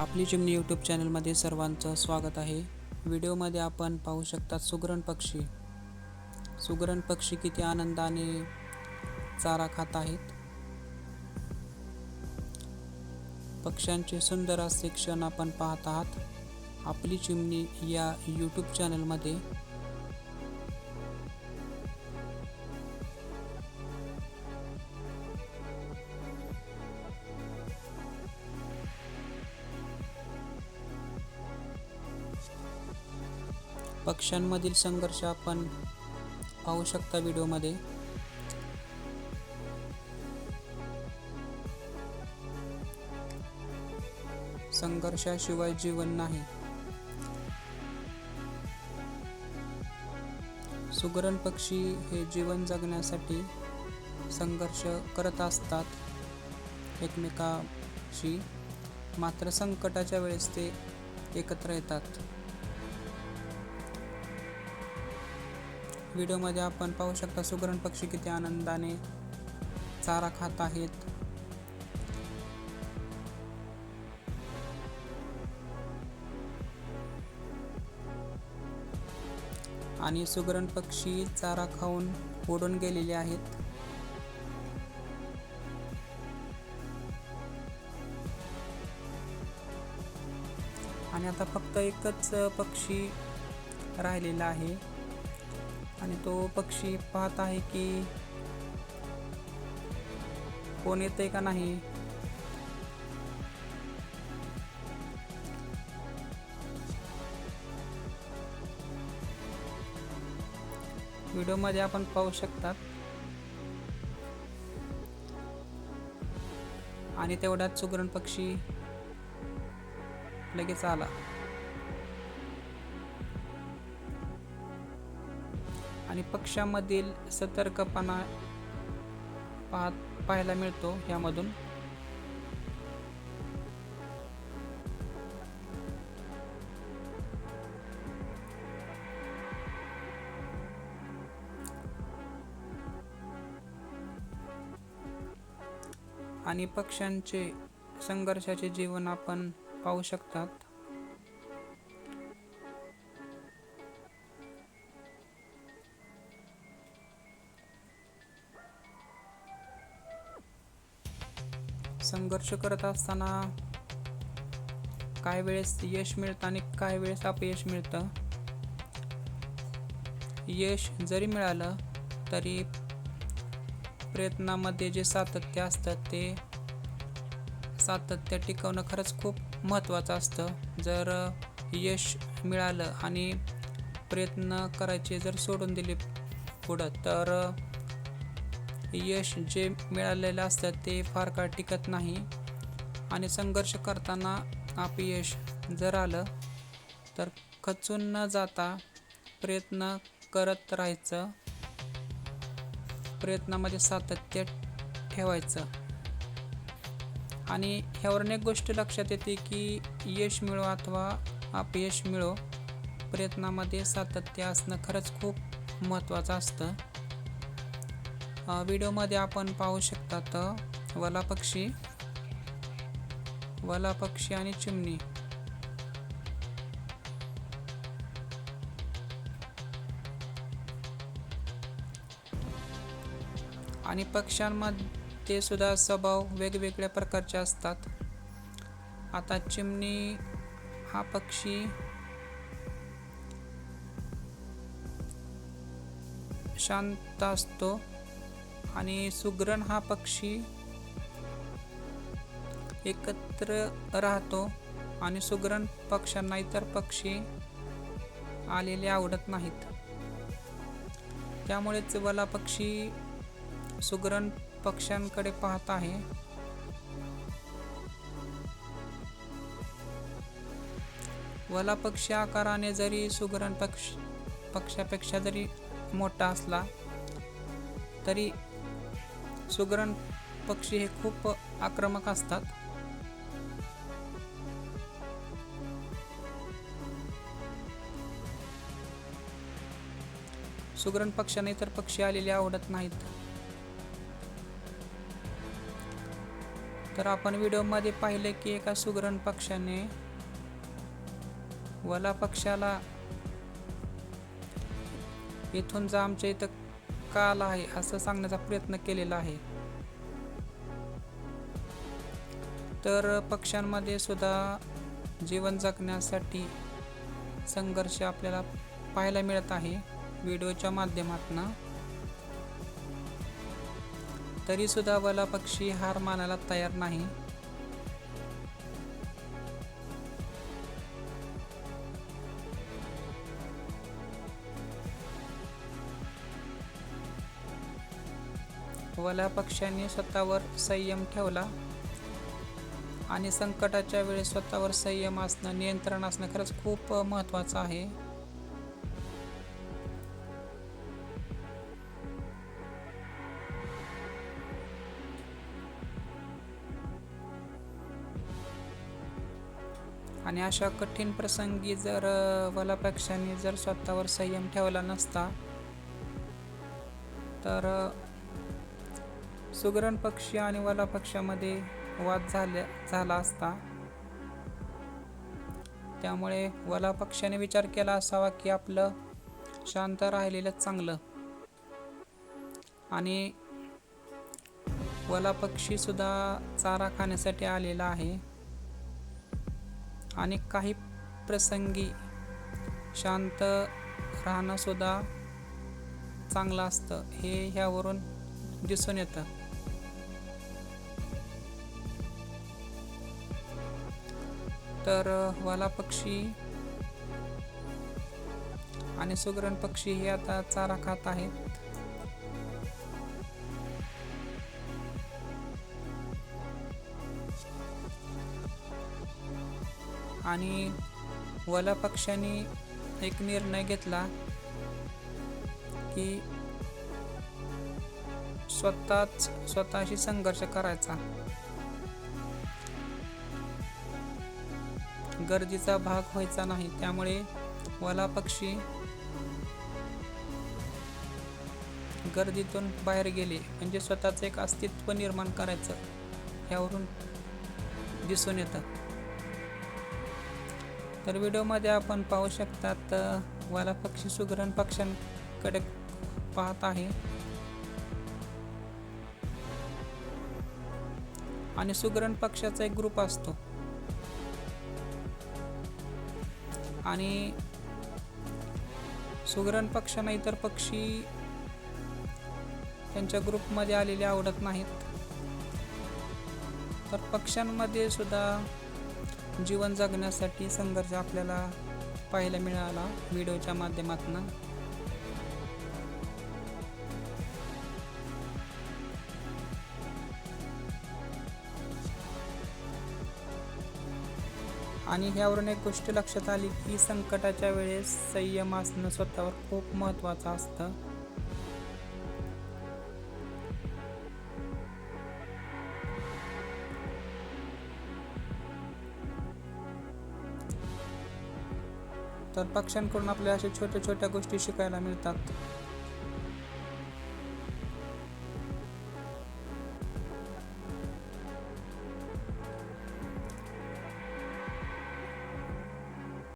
आपली चिमणी यूट्यूब चॅनलमध्ये सर्वांचं स्वागत आहे. व्हिडिओमध्ये आपण पाहू शकता सुगरण पक्षी. सुगरण पक्षी किती आनंदाने चारा खात आहेत. पक्ष्यांचे सुंदर असे क्षण आपण पाहत आहात. आपली चिमणी या यूट्यूब चॅनलमध्ये पक्ष्यांमधील संघर्ष आपण पाहू शकता व्हिडिओमध्ये. संघर्षाशिवाय जीवन नाही. सुगरण पक्षी हे जीवन जगण्यासाठी संघर्ष करत असतात एकमेकाशी. मात्र संकटाच्या वेळेस ते एकत्र येतात. व्हिडिओमध्ये आपण पाहू शकता सुगरण पक्षी किती आनंदाने चारा खात आहेत. आणि सुगरण पक्षी चारा खाऊन उडून गेलेले आहेत. आणि आता फक्त एकच पक्षी राहिलेला आहे. आणि तो पक्षी पाहत आहे की कोण येते का नाही. व्हिडिओमध्ये आपण पाहू शकतात. आणि तेवढ्यात सुगरण पक्षी लगेच आला. आणि पक्षामधील सतर्कपणा पाहत पाहायला मिळतो यामधून आणि पक्ष्यांचे संघर्षाचे जीवन आपण पाहू शकतात. संघर्ष करत असताना काही वेळेस यश मिळतं आणि काही वेळेस अपयश मिळतं? यश जरी मिळालं तरी प्रयत्नामध्ये जे सातत्य असतं ते सातत्य टिकवणं खरंच खूप महत्त्वाचं असतं. जर यश मिळालं आणि प्रयत्न करायचे जर सोडून दिले पुढं तर यश जे मिळालेलं असतं ते फार काळ टिकत नाही. आणि संघर्ष करताना अपयश जर आलं तर खचून न जाता प्रयत्न करत राहायचं. प्रयत्नामध्ये सातत्य ठेवायचं. आणि ह्यावर अनेक गोष्ट लक्षात येते की यश मिळो अथवा अपयश मिळो प्रयत्नामध्ये सातत्य असणं खरंच खूप महत्त्वाचं असतं. व्हिडिओमध्ये आपण पाहू शकतात वला पक्षी वला पक्षी आणि चिमणी. आणि पक्ष्यांमध्ये सुद्धा स्वभाव वेगवेगळ्या प्रकारचे असतात. आता चिमणी हा पक्षी शांत असतो. आणि सुगरण हा पक्षी एकत्र राहतो आणि सुगरण पक्ष्यांना इतर पक्षी आलेले आवडत नाहीत. त्यामुळेच वला पक्षी सुगरण पक्ष्यांकडे पाहत आहे. वला पक्षी आकाराने जरी सुगरण पक्ष पक्षापेक्षा जरी मोठा असला तरी सुगरण पक्षी हे खूप आक्रमक असतात. सुगरण पक्ष्यांना इतर पक्षी आलेले आवडत नाहीत. तर आपण व्हिडिओमध्ये पाहिले की एका सुगरण पक्षाने वला पक्षाला इथून जा आमच्या इथं का आला आहे असं सांगण्याचा प्रयत्न केलेला आहे. तर पक्ष्यांमध्ये सुद्धा जीवन जगण्यासाठी संघर्ष आपल्याला पाहायला मिळत आहे व्हिडिओच्या माध्यमातून. तरी सुद्धा वला पक्षी हार मानायला तयार नाही. वला पक्ष्यांनी स्वतःवर संयम ठेवला आणि संकटाच्या वेळी स्वतःवर संयम असणं नियंत्रण असणं खरंच खूप महत्त्वाचं आहे. आणि अशा कठीण प्रसंगी जर वलापक्षांनी जर स्वतःवर संयम ठेवला नसता तर सुगरण पक्षी आणि वला पक्षामध्ये वाद झाल्या झाला असता. त्यामुळे वला पक्षाने विचार केला असावा की आपलं शांत राहिलेलं चांगलं. आणि वला पक्षी सुद्धा चारा खाण्यासाठी आलेला आहे. आणि काही प्रसंगी शांत राहणं सुद्धा चांगलं असतं हे ह्यावरून दिसून येतं. तर वाला पक्षी आणि सुगरण पक्षी हे आता चारा खात आहेत. आणि वला पक्षाने एक निर्णय घेतला की स्वतःच स्वतःशी संघर्ष करायचा. गरजेचा भाग व्हायचा नाही. त्यामुळे वला पक्षी गर्दीतून बाहेर गेले. म्हणजे स्वतःचं एक अस्तित्व निर्माण करायचं यावरून दिसून येतं. तर व्हिडिओमध्ये आपण पाहू शकतात वाला पक्षी सुगरण पक्ष्यांकडे पाहत आहे. आणि सुगरण पक्षाचा एक ग्रुप असतो. आणि सुगरण पक्ष्यांना इतर पक्षी त्यांच्या ग्रुपमध्ये आलेले आवडत नाहीत. तर पक्ष्यांमध्ये सुद्धा जीवन जगण्यासाठी संघर्ष आपल्याला पाहायला मिळाला व्हिडिओच्या माध्यमातून. आणि ह्यावरून एक गोष्ट लक्षात आली की संकटाच्या वेळेस संयम असणं स्वतःवर खूप महत्त्वाचं असतं. तर पक्ष्यांकडून आपल्याला अशा छोट्या छोट्या गोष्टी शिकायला मिळतात.